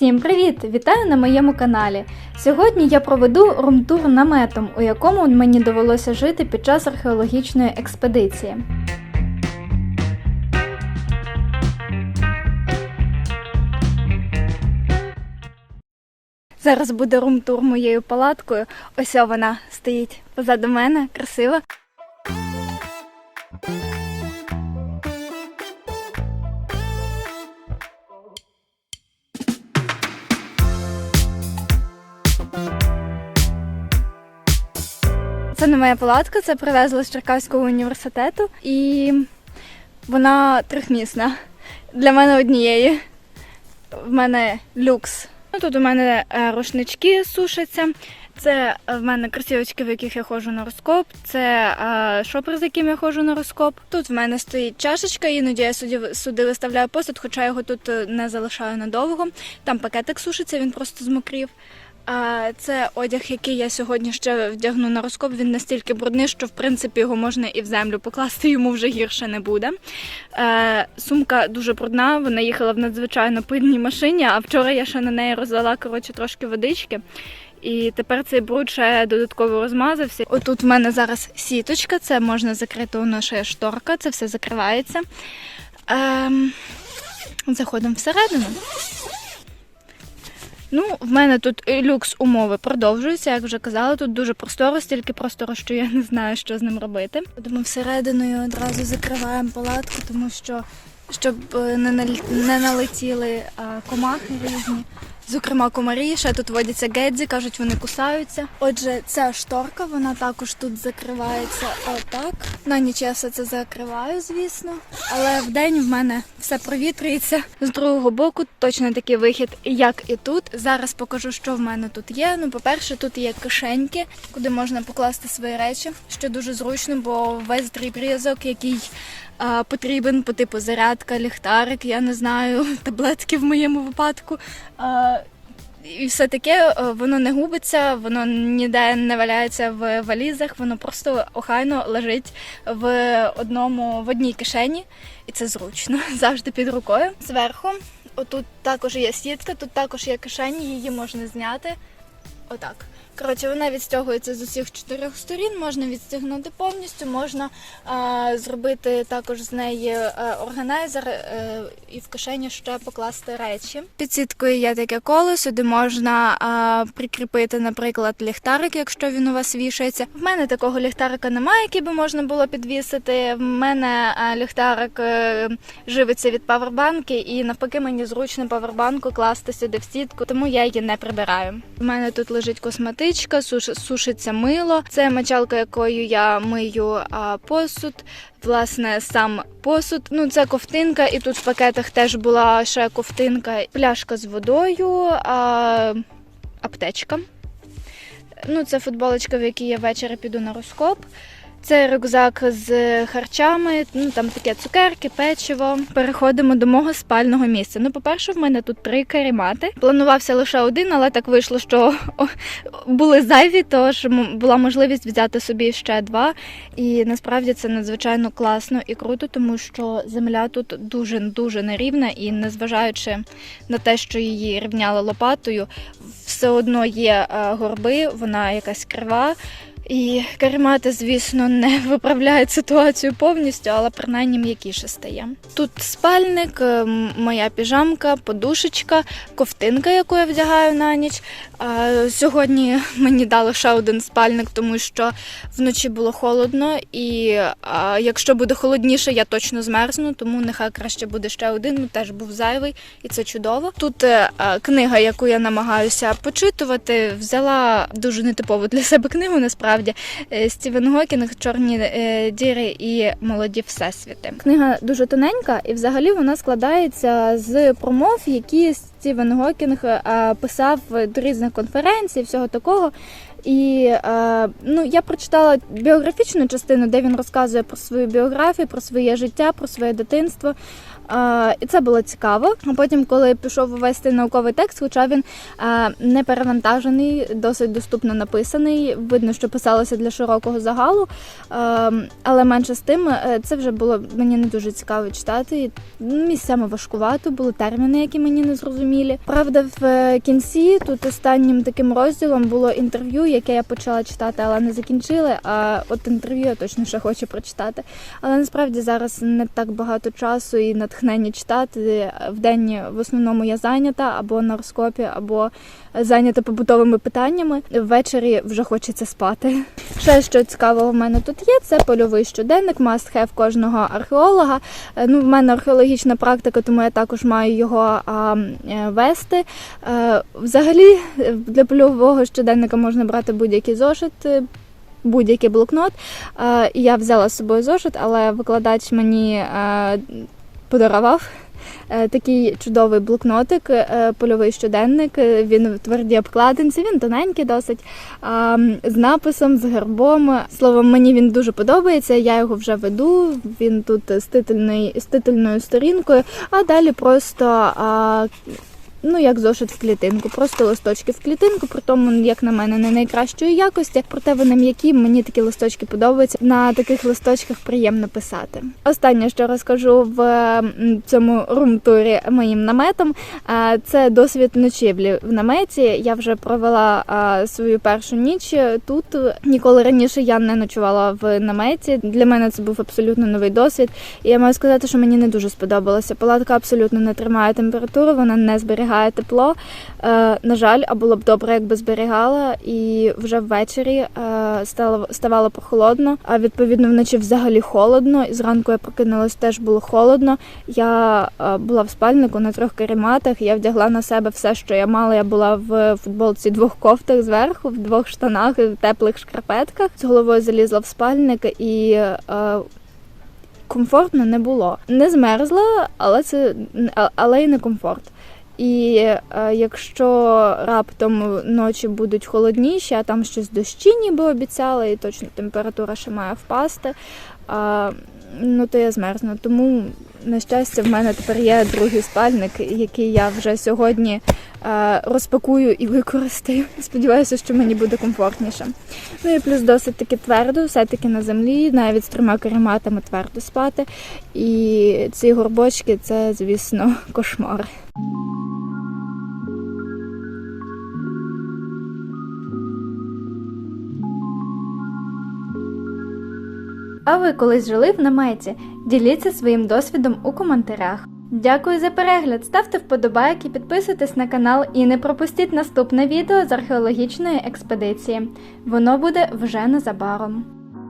Всім привіт! Вітаю на моєму каналі. Сьогодні я проведу румтур наметом, у якому мені довелося жити під час археологічної експедиції. Зараз буде румтур моєю палаткою. Ось вона стоїть позаду мене, красива. Це не моя палатка, це привезла з Черкаського університету, і вона трьохмісна. Для мене однієї. В мене люкс. Ну, Тут у мене е, рушнички сушаться. Це е, в мене кросівочки, в яких я ходжу на розкоп. Це е, шопер, з яким я ходжу на розкоп. Тут в мене стоїть чашечка, іноді я сюди, сюди виставляю посуд, хоча його тут не залишаю надовго. Там пакетик сушиться, він просто змокрів. А це одяг, який я сьогодні ще вдягну на розкоп. Він настільки брудний, що в принципі його можна і в землю покласти, йому вже гірше не буде. Е, сумка дуже брудна, вона їхала в надзвичайно пильній машині, а вчора я ще на неї розлила коротше, трошки водички. І тепер цей бруд ще додатково розмазався. Отут в мене зараз сіточка, це можна закрити, воно ще шторка, це все закривається. Ем, заходимо всередину. Ну, в мене тут люкс умови продовжуються, як вже казала, тут дуже просторо, стільки просторо, що я не знаю, що з ним робити. Ми всерединою одразу закриваємо палатку, тому що щоб е, не налетіли комахи різні. Зокрема, комарі, ще тут водяться гедзі, кажуть, вони кусаються. Отже, ця шторка, вона також тут закривається отак. На ніч я все це закриваю, звісно. Але вдень в мене все провітрюється. З другого боку точно такий вихід, як і тут. Зараз покажу, що в мене тут є. Ну, по-перше, тут є кишеньки, куди можна покласти свої речі, що дуже зручно, бо весь дріб'язок, який потрібен по типу зарядка, ліхтарик, я не знаю, таблетки в моєму випадку. І все таке е, воно не губиться, воно ніде не валяється в валізах, воно просто охайно лежить в одному в одній кишені, і це зручно завжди під рукою. Зверху, отут також є сітка, тут також є кишені, її можна зняти. Отак. Коротше, вона відстягується з усіх чотирьох сторін, можна відстягнути повністю, можна а, зробити також з неї а, органайзер е, і в кишені ще покласти речі. Під сіткою є таке коло, сюди можна а, прикріпити, наприклад, ліхтарик, якщо він у вас вішається. В мене такого ліхтарика немає, який би можна було підвісити. В мене а, ліхтарик е, живиться від павербанки, і навпаки мені зручно павербанку класти сюди в сітку, тому я її не прибираю. У мене тут лежить косметичка, сушиться мило. Це мочалка, якою я мию посуд. Власне, сам посуд. Ну, це ковтинка, і тут в пакетах теж була ще ковтинка, пляшка з водою, а, аптечка. Ну, це футболочка, в якій я ввечері піду на розкоп. Це рюкзак з харчами, ну там таке цукерки, печиво. Переходимо до мого спального місця. Ну, по-перше, в мене тут три карімати. Планувався лише один, але так вийшло, що були зайві, тож була можливість взяти собі ще два. І насправді це надзвичайно класно і круто, тому що земля тут дуже дуже нерівна, і незважаючи на те, що її рівняли лопатою, все одно є е, горби, вона якась крива. І каремати, звісно, не виправляють ситуацію повністю, але принаймні м'якіше стає. Тут спальник, е, моя піжамка, подушечка, ковтинка, яку я вдягаю на ніч. Сьогодні мені дали ще один спальник, тому що вночі було холодно, і якщо буде холодніше, я точно змерзну, тому нехай краще буде ще один. Ну теж був зайвий, і це чудово. Тут е, книга, яку я намагаюся почитувати, взяла дуже нетипову для себе книгу. Насправді Е, Стівен Гокінг, Чорні е, діри і молоді всесвіти. Книга дуже тоненька, і взагалі вона складається з промов, які Стівен Гокінг е, писав до різних конференцій, всього такого. І е, ну, я прочитала біографічну частину, де він розказує про свою біографію, про своє життя, про своє дитинство. Е, і це було цікаво. А потім, коли пішов ввести науковий текст, хоча він е, не перевантажений, досить доступно написаний. Видно, що писалося для широкого загалу. Але менше з тим, це вже було мені не дуже цікаво читати. Місцями важкувато, були терміни, які мені не зрозумілі. Правда, в кінці тут останнім таким розділом було інтерв'ю, яке я почала читати, але не закінчили. А от інтерв'ю я точно ще хочу прочитати. Але насправді зараз не так багато часу і натхнення читати. В день в основному я зайнята або на розкопі, або зайнята побутовими питаннями. Ввечері вже хочеться спати. Ще що цікавого в мене тут є, це польовий щоденник, must have кожного археолога. Е, Ну, в мене археологічна практика, тому я також маю його а, е, вести. Е, Взагалі, для польового щоденника можна брати будь-який зошит. Будь-який блокнот. Я взяла з собою зошит, але викладач мені подарував е, такий чудовий блокнотик, е, польовий щоденник. Е, Він в твердій обкладинці, він тоненький досить, з написом, з гербом. Словом, мені він дуже подобається. Я його вже веду. Він тут з титульною, з титульною сторінкою, а далі просто. Ну, як зошит в клітинку, просто листочки в клітинку, при тому, як на мене, не найкращої якості. Проте вони м'які, мені такі листочки подобаються. На таких листочках приємно писати. Останнє, що розкажу в цьому рум-турі моїм наметом, це досвід ночівлі в наметі. Я вже провела свою першу ніч тут. Ніколи раніше я не ночувала в наметі. Для мене це був абсолютно новий досвід. І я маю сказати, що мені не дуже сподобалося. Палатка абсолютно не тримає температуру, вона не зберігає тепло. Е, на жаль, а було б добре, якби зберігала. І вже ввечері е, стало ставало прохолодно. А відповідно вночі взагалі холодно. І зранку я прокинулась, теж було холодно. Я е, була в спальнику на трьох карематах. Я вдягла на себе все, що я мала. Я була в футболці двох кофтах зверху, в двох штанах і в теплих шкарпетках. З головою залізла в спальник і. Комфортно не було. Не змерзла, але це але й не комфорт. І е, якщо раптом ночі будуть холодніші, а там щось дощі ніби обіцяли, і точно температура ще має впасти, ну то я змерзну. Тому, на щастя, в мене тепер є другий спальник, який я вже сьогодні е, розпакую і використаю. Сподіваюся, що мені буде комфортніше. Ну і плюс досить таки твердо, все-таки на землі, навіть з трьома карематами твердо спати. І ці горбочки це, звісно, кошмар. А ви колись жили в наметі? Діліться своїм досвідом у коментарях. Дякую за перегляд, ставте вподобайки, підписуйтесь на канал і не пропустіть наступне відео з археологічної експедиції. Воно буде вже незабаром.